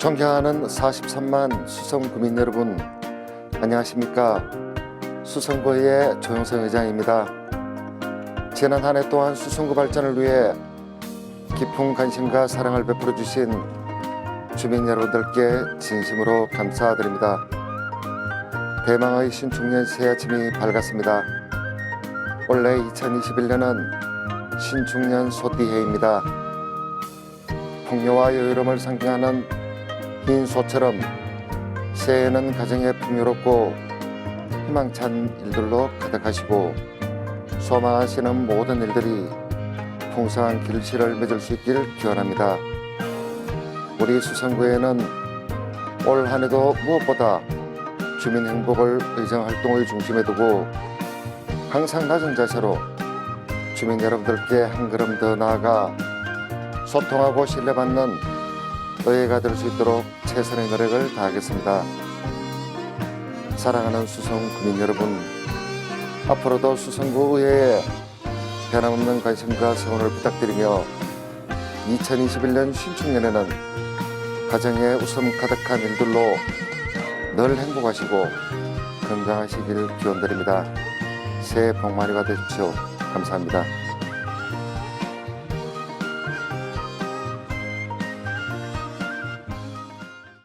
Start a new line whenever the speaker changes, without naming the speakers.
존경하는 43만 수성 구민 여러분, 안녕하십니까? 수성구의 조영성 의장입니다. 지난 한 해 동안 수성구 발전을 위해 깊은 관심과 사랑을 베풀어 주신 주민 여러분들께 진심으로 감사드립니다. 대망의 신축년 새 아침이 밝았습니다. 원래 2021년은 신축년 소띠해입니다. 풍요와 여유로움을 상징하는 흰 소처럼 새해에는 가정에 풍요롭고 희망찬 일들로 가득하시고 소망하시는 모든 일들이 풍성한 길실을 맺을 수 있기를 기원합니다. 우리 수성구에는 올 한해도 무엇보다 주민 행복을 의정 활동의 중심에 두고 항상 낮은 자세로 주민 여러분들께 한 걸음 더 나아가 소통하고 신뢰받는 의회가 될 수 있도록 최선의 노력을 다하겠습니다. 사랑하는 수성 구민 여러분, 앞으로도 수성구 의회에 변함없는 관심과 성원을 부탁드리며 2021년 신축년에는 가정에 웃음 가득한 일들로 늘 행복하시고 건강하시길 기원드립니다. 새해 복 많이 받으십시오. 감사합니다.